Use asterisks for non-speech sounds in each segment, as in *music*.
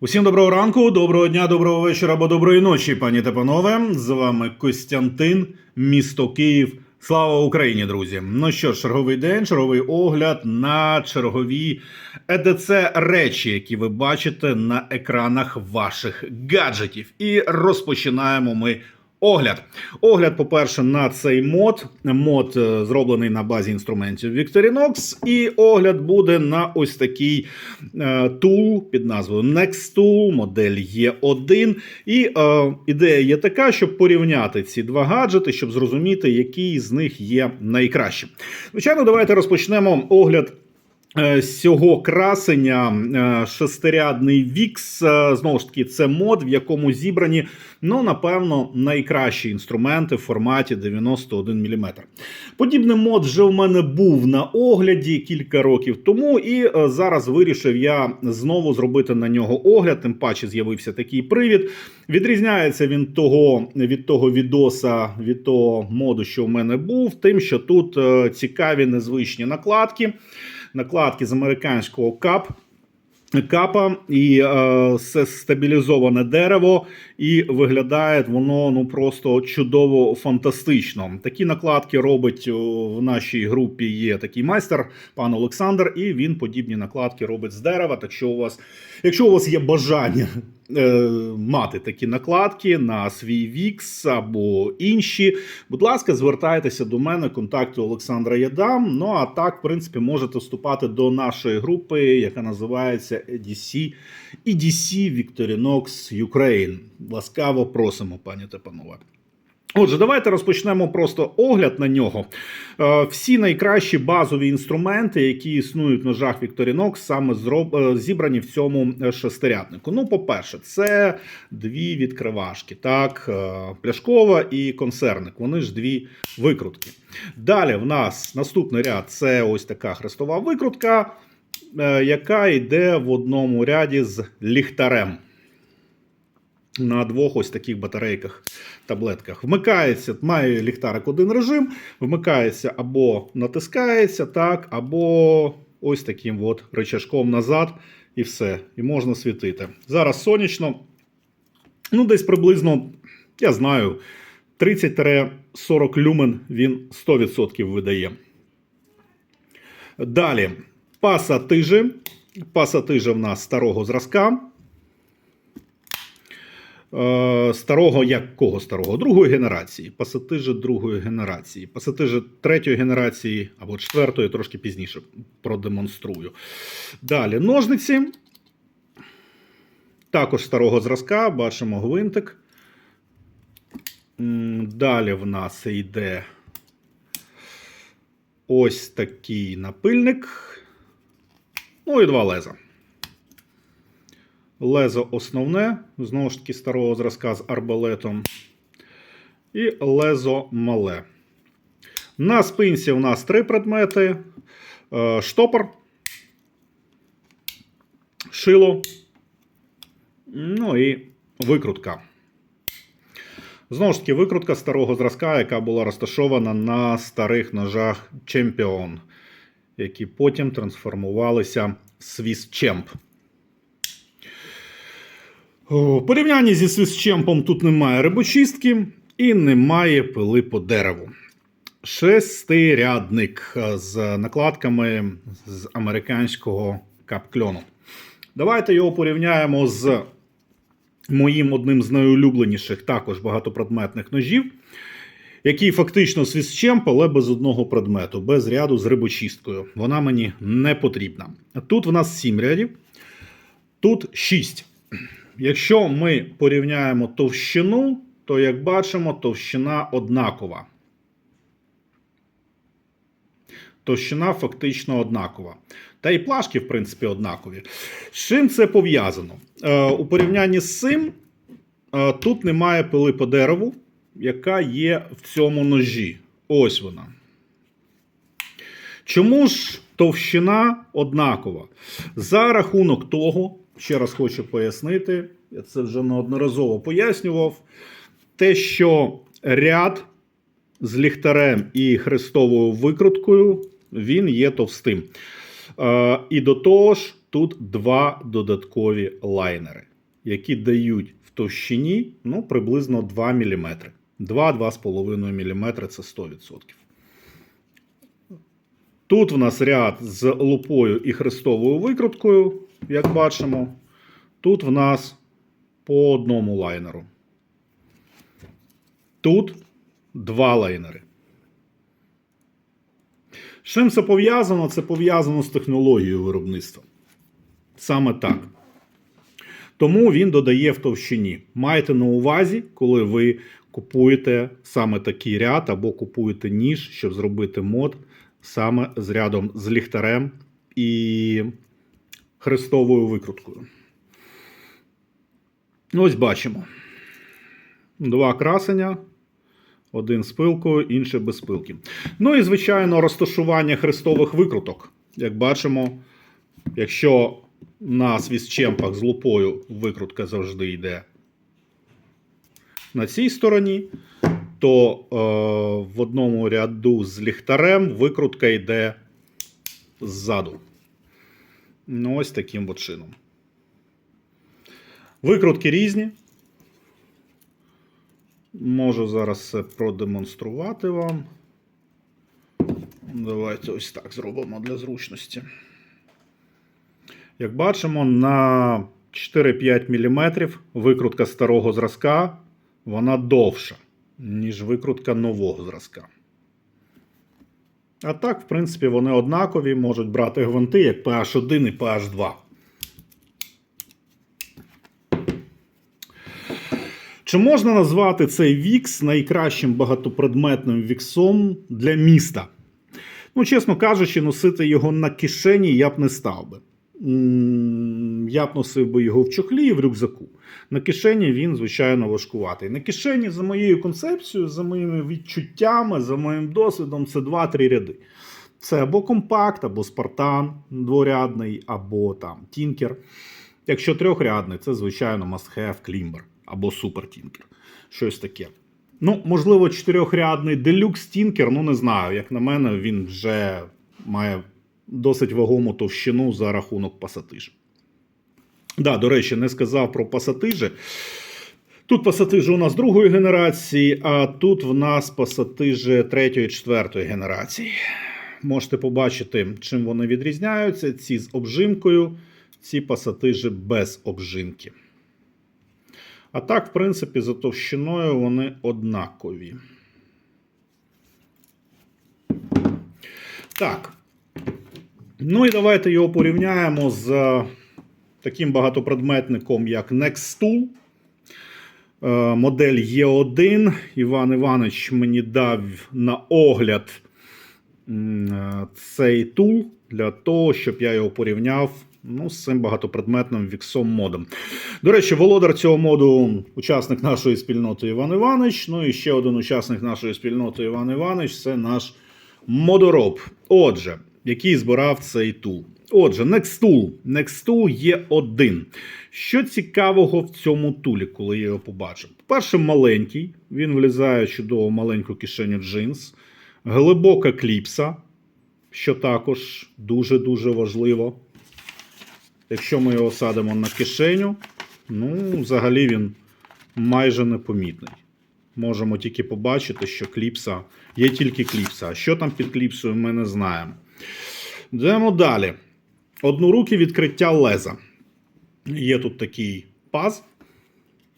Усім доброго ранку, доброго дня, доброго вечора або доброї ночі, пані та панове. З вами Костянтин, місто Київ. Слава Україні, друзі! Ну що ж, черговий день, черговий огляд на чергові ЕДЦ речі, які ви бачите на екранах ваших гаджетів. І розпочинаємо ми Огляд. Огляд, по-перше, на цей мод. Мод е, зроблений на базі інструментів Victorinox. І огляд буде на ось такий е, тул під назвою Nextool, модель Є1. І е, ідея є така, щоб порівняти ці два гаджети, щоб зрозуміти, який з них є найкращим. Звичайно, давайте розпочнемо огляд. Е, цього красення е, шестирядний Вікс. Е, Знову ж таки, це мод, в якому зібрані, ну, напевно, найкращі інструменти в форматі 91 мм. Подібний мод вже в мене був на огляді кілька років тому, і зараз вирішив я знову зробити на нього огляд. Тим паче з'явився такий привід. Відрізняється він того від того відоса, від того моду, що в мене був, тим, що тут цікаві незвичні накладки накладки з американського кап. Капа і е, стабілізоване дерево, і виглядає воно ну просто чудово фантастично. Такі накладки робить в нашій групі. Є такий майстер, пан Олександр, і він подібні накладки робить з дерева. Так що у вас, якщо у вас є бажання е, мати такі накладки на свій вікс або інші, будь ласка, звертайтеся до мене. Контакти Олександра я дам. Ну а так, в принципі, можете вступати до нашої групи, яка називається EDC, EDC Victorinox Ukraine. Ласкаво просимо, пані та панове. Отже, давайте розпочнемо просто огляд на нього. Е, Всі найкращі базові інструменти, які існують в ножах Victorinox, саме е, зібрані в цьому е, шестиряднику. Ну, по-перше, це дві відкривашки, так, пляшкова і консервник. Вони ж дві викрутки. Далі в нас наступний ряд це ось така хрестова викрутка, яка йде в одному ряді з ліхтарем. На двох ось таких батарейках, таблетках. Вмикається, має ліхтарик один режим, вмикається або натискається, так, або ось таким от рычажком назад, і все. І можна світити. Зараз сонячно. Ну, десь приблизно, я знаю, 30-40 люмен він 100% видає. Далі, пасатижі. Пасатижі в нас старого зразка. Е, Старого якого старого? Другої генерації. Пасатижі другої генерації. Пасатижі третьої генерації або четвертої, трошки пізніше продемонструю. Далі ножниці. Також старого зразка, бачимо гвинтик. Далі в нас йде ось такий напильник. Ну і два леза. Лезо основне, знову ж таки, старого зразка з арбалетом. І лезо мале. На спинці у нас три предмети: Е, штопор, шило, ну і викрутка. Знову ж таки, викрутка старого зразка, яка була розташована на старих ножах Champion, які потім трансформувалися в Swiss Champ. В порівнянні зі свисчемпом тут немає рибочистки і немає пили по дереву. Шестирядник е, з накладками з американського капкльону. Давайте його порівняємо з моїм одним з найулюбленіших також багатопредметних ножів, який фактично свисчемп, але без одного предмету, без ряду з рибочисткою. Вона мені не потрібна. Тут в нас 7 рядів, тут 6. Якщо ми порівняємо товщину, то, як бачимо, товщина однакова. Товщина фактично однакова. Та і плашки, в принципі, однакові. З чим це пов'язано? Е, у порівнянні з цим, е, тут немає пили по дереву, яка є в цьому ножі. Ось вона. Чому ж товщина однакова? За рахунок того, ще раз хочу пояснити, я це вже неодноразово пояснював, те, що ряд з ліхтарем і хрестовою викруткою, він є товстим. Е, і до того ж, тут два додаткові лайнери, які дають в товщині ну, приблизно 2 мм. 2-2,5 мм це 100%. Тут в нас ряд з лупою і хрестовою викруткою, як бачимо. Тут в нас по одному лайнеру. Тут два лайнери. З чим це пов'язано? Це пов'язано з технологією виробництва. Саме так. Тому він додає в товщині. Майте на увазі, коли ви купуєте саме такий ряд або купуєте ніж, щоб зробити мод саме з рядом з ліхтарем і хрестовою викруткою. Ось бачимо. Два красення. Один з пилкою, інший без пилки. Ну і, звичайно, розташування хрестових викруток. Як бачимо, якщо на свісчемпах з лупою викрутка завжди йде на цій стороні, то е, в одному ряду з ліхтарем викрутка йде ззаду. Ну, ось таким от чином. Викрутки різні. Можу зараз це продемонструвати вам. Давайте ось так зробимо для зручності. Як бачимо, на 4-5 мм викрутка старого зразка вона довша, ніж викрутка нового зразка. А так, в принципі, вони однакові, можуть брати гвинти як PH1 і PH2. Чи можна назвати цей вікс найкращим багатопредметним віксом для міста? Ну, чесно кажучи, носити його на кишені я б не став би. Я б носив би його в чохлі і в рюкзаку. На кишені він, звичайно, важкуватий. На кишені, за моєю концепцією, за моїми відчуттями, за моїм досвідом, це 2-3 ряди. Це або компакт, або спартан дворядний, або там тінкер. Якщо трьохрядний, це, звичайно, must-have клімбер або супер тінкер. Щось таке. Ну, можливо, чотирьохрядний делюкс тінкер, ну не знаю. Як на мене, він вже має досить вагому товщину за рахунок пасатижа. Да, до речі, не сказав про пасатижі. Тут пасатижі у нас другої генерації, а тут в нас пасатижі третьої, четвертої генерації. Можете побачити, чим вони відрізняються. Ці з обжимкою, ці пасатижі без обжимки. А так, в принципі, за товщиною вони однакові. Так. Ну і давайте його порівняємо з е, таким багатопредметником, як Nextool. Е, Модель Е1. Іван Іванович мені дав на огляд е, цей тул для того, щоб я його порівняв ну, з цим багатопредметним віксом модом. До речі, володар цього моду учасник нашої спільноти Іван Іванович. Ну і ще один учасник нашої спільноти Іван Іванович це наш модороб. Отже, який збирав цей тул. Отже, Nextool. Nextool є один. Що цікавого в цьому тулі, коли я його побачив? По-перше, маленький, він влізає чудово в маленьку кишеню джинс, глибока кліпса, що також дуже-дуже важливо. Якщо ми його садимо на кишеню, ну, взагалі він майже непомітний. Можемо тільки побачити, що кліпса є тільки кліпса. А що там під кліпсою, ми не знаємо. Йдемо далі. Одноруке відкриття леза. Є тут такий паз,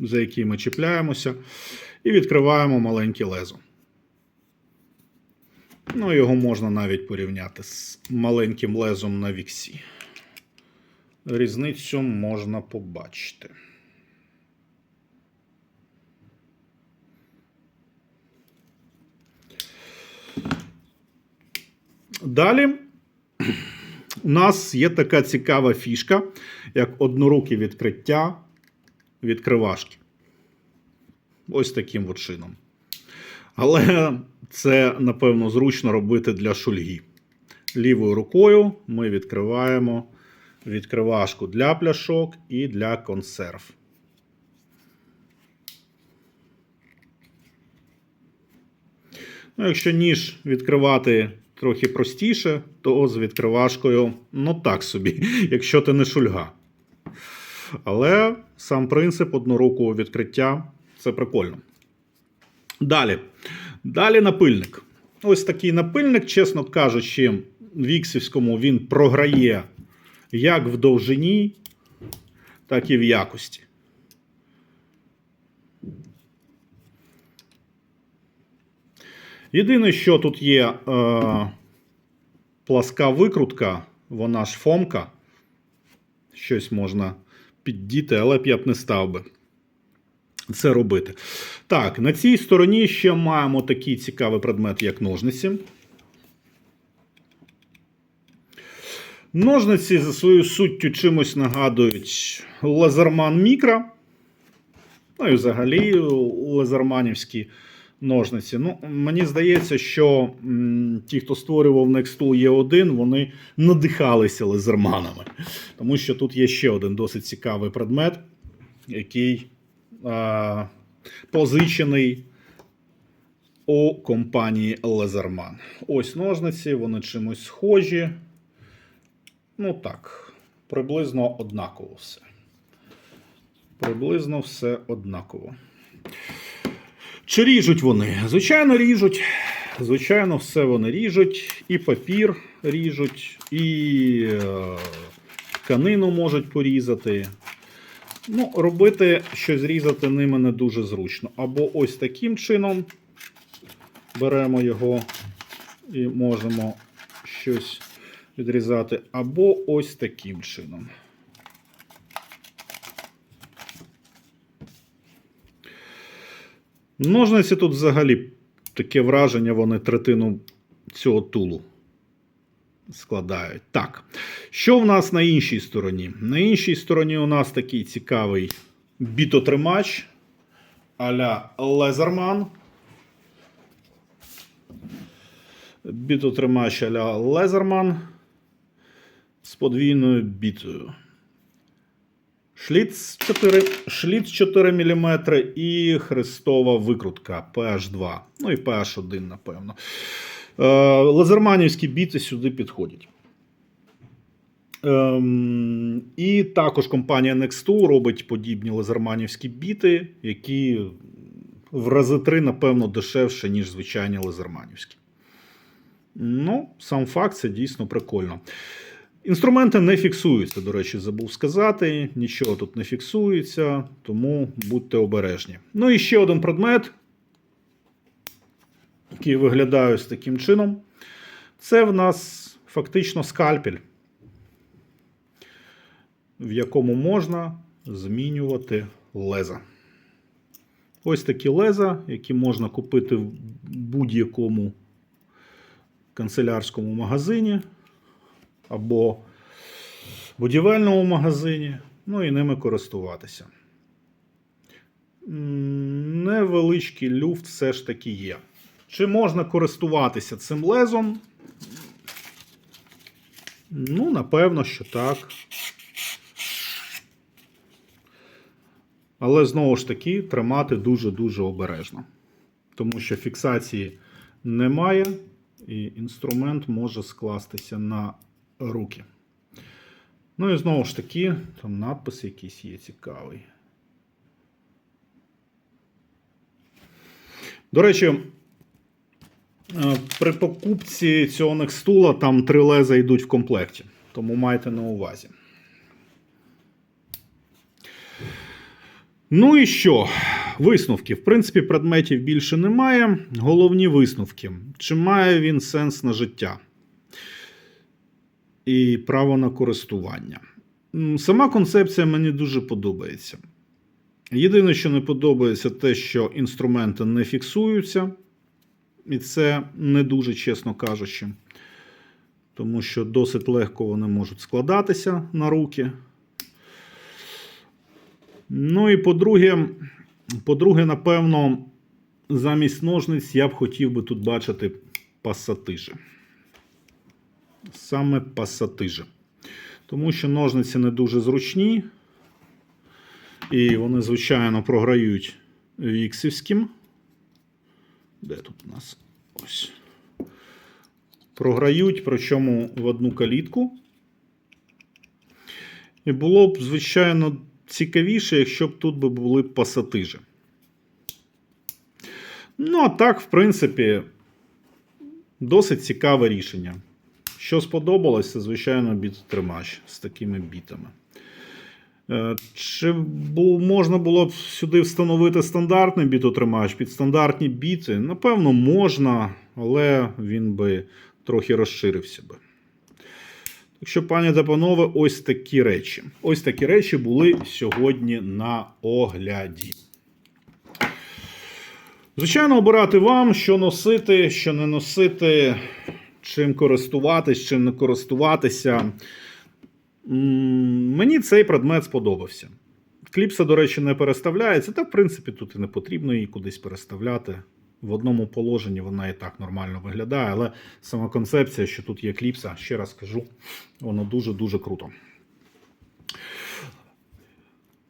за який ми чіпляємося, і відкриваємо маленьке лезо. Ну, його можна навіть порівняти з маленьким лезом на віксі. Різницю можна побачити. Далі у нас є така цікава фішка, як одноруке відкриття відкривашки. Ось таким от чином. Але це, напевно, зручно робити для шульги. Лівою рукою ми відкриваємо відкривашку для пляшок і для консерв. Ну, якщо ніж відкривати трохи простіше, то з відкривашкою, ну так собі, *laughs* якщо ти не шульга. Але сам принцип однорукового відкриття це прикольно. Далі. Далі напильник. Ось такий напильник, чесно кажучи, в іксівському він програє як в довжині, так і в якості. Єдине, що тут є е, пласка викрутка, вона ж фомка. Щось можна піддіти, але б я б не став би це робити. Так, на цій стороні ще маємо такий цікавий предмет, як ножниці. Ножниці за своєю суттю чимось нагадують лазерман мікро. Ну і взагалі лазерманівські ножниці. Ну, мені здається, що м, ті, хто створював Nextool E1, вони надихалися лазерманами. Тому що тут є ще один досить цікавий предмет, який а, позичений у компанії Лазерман. Ось ножниці, вони чимось схожі. Ну так, приблизно однаково все. Приблизно все однаково. Чи ріжуть вони? Звичайно, ріжуть. Звичайно, все вони ріжуть. І папір ріжуть, і е, тканину можуть порізати. Ну, робити щось різати ними не дуже зручно. Або ось таким чином беремо його і можемо щось відрізати, або ось таким чином. Ножниці тут взагалі таке враження, вони третину цього тулу складають. Так. Що в нас на іншій стороні? На іншій стороні у нас такий цікавий бітотримач а-ля Лезерман. Бітотримач а-ля Лезерман з подвійною бітою. Шліц 4, шліц 4 мм і хрестова викрутка PH2. Ну і PH1, напевно. Е, Лазерманівські біти сюди підходять. Ем, і також компанія Next2 робить подібні лазерманівські біти, які в рази три, напевно, дешевше, ніж звичайні лазерманівські. Ну, сам факт, це дійсно прикольно. Інструменти не фіксуються, до речі, забув сказати. Нічого тут не фіксується, тому будьте обережні. Ну і ще один предмет, який виглядає ось таким чином. Це в нас фактично скальпель, в якому можна змінювати леза. Ось такі леза, які можна купити в будь-якому канцелярському магазині або будівельному магазині, ну і ними користуватися. Невеличкий люфт все ж таки є. Чи можна користуватися цим лезом? Ну, напевно, що так. Але знову ж таки тримати дуже-дуже обережно. Тому що фіксації немає, і інструмент може скластися на руки. Ну і знову ж таки, там надпис якийсь є цікавий. До речі, е, при покупці цього Некстула там три леза йдуть в комплекті. Тому майте на увазі. Ну і що? Висновки. В принципі, предметів більше немає. Головні висновки. Чи має він сенс на життя? І право на користування. Сама концепція мені дуже подобається. Єдине, що не подобається, те, що інструменти не фіксуються. І це не дуже чесно кажучи. Тому що досить легко вони можуть складатися на руки. Ну і по-друге, по-друге, напевно, замість ножниць я б хотів би тут бачити пасатижі. Саме пасатижі. Тому що ножниці не дуже зручні. І вони, звичайно, програють віксівським. Де тут у нас? Ось. Програють, причому в одну калітку. І було б, звичайно, цікавіше, якщо б тут були пасатижі. Ну, а так, в принципі, досить цікаве рішення. Що сподобалось, це, звичайно, біт-тримач з такими бітами. Е, Чи можна було б сюди встановити стандартний бітотримач під стандартні біти? Напевно, можна, але він би трохи розширився би. Так що, пані та панове, ось такі речі. Ось такі речі були сьогодні на огляді. Звичайно, обирати вам, що носити, що не носити, чим користуватись, чим не користуватися. Мені цей предмет сподобався. Кліпса, до речі, не переставляється, та в принципі тут і не потрібно її кудись переставляти. В одному положенні вона і так нормально виглядає, але сама концепція, що тут є кліпса, ще раз кажу, воно дуже-дуже круто.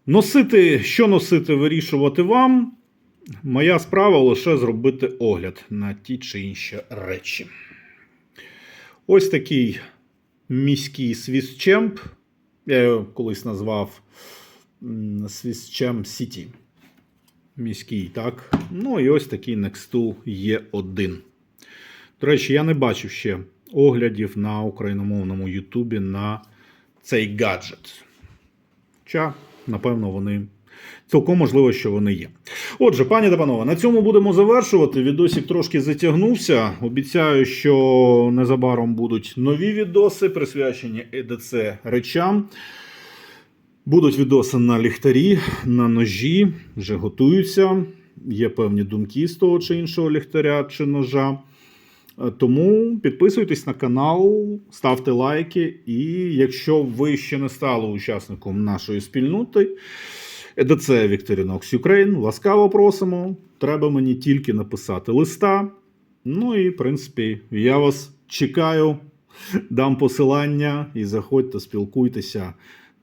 Носити, що носити, вирішувати вам. Моя справа лише зробити огляд на ті чи інші речі. Ось такий міський свісчемп. Я його колись назвав Свісчемп Сіті. Міський, так. Ну і ось такий Nextu Є1. До речі, я не бачив ще оглядів на україномовному Ютубі на цей гаджет. Хоча, напевно, вони цілком можливо, що вони є. Отже, пані та панове, на цьому будемо завершувати. Відосик трошки затягнувся. Обіцяю, що незабаром будуть нові відоси, присвячені ЕДЦ речам. Будуть відоси на ліхтарі, на ножі, вже готуються. Є певні думки з того чи іншого ліхтаря чи ножа. Е, Тому підписуйтесь на канал, ставте лайки. І якщо ви ще не стали учасником нашої спільноти, ЕДЦ Вікторінокс Юкрейн. ласкаво просимо. Треба мені тільки написати листа. Ну і, в принципі, я вас чекаю, дам посилання і заходьте, спілкуйтеся.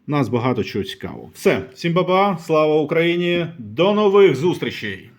Нас багато чого цікавого. Все, всім па-па, слава Україні! До нових зустрічей!